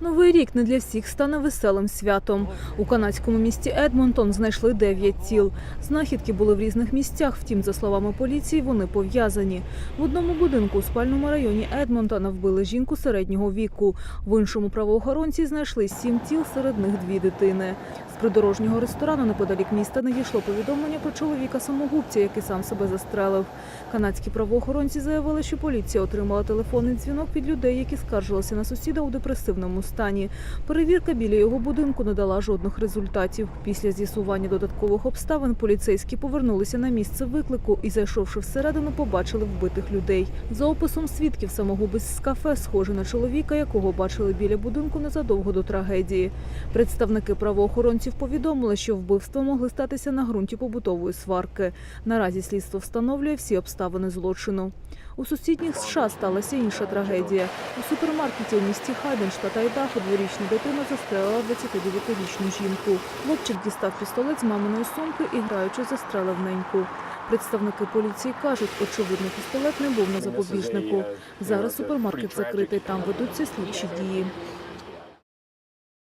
Новий рік не для всіх стане веселим святом. У канадському місті Едмонтон знайшли дев'ять тіл. Знахідки були в різних місцях. Втім, за словами поліції, вони пов'язані. В одному будинку у спальному районі Едмонтона вбили жінку середнього віку. В іншому правоохоронці знайшли сім тіл, серед них дві дитини. З придорожнього ресторану неподалік міста надійшло повідомлення про чоловіка самогубця, який сам себе застрелив. Канадські правоохоронці заявили, що поліція отримала телефонний дзвінок від людей, які скаржилися на сусіда у депресивному стані. Перевірка біля його будинку не дала жодних результатів. Після з'ясування додаткових обставин поліцейські повернулися на місце виклику і, зайшовши всередину, побачили вбитих людей. За описом свідків, самогубець з кафе схожий на чоловіка, якого бачили біля будинку незадовго до трагедії. Представники правоохоронців повідомили, що вбивства могли статися на ґрунті побутової сварки. Наразі слідство встановлює всі обставини злочину. У сусідніх США сталася інша трагедія. У супермаркеті у місті Хайден, штата Айдахо, дворічна дитина застрелила 29-річну жінку. Хлопчик дістав пістолет з маминої сумки і, граючи, застрелив неньку. Представники поліції кажуть, очевидно, пістолет не був на запобіжнику. Зараз супермаркет закритий, там ведуться слідчі дії.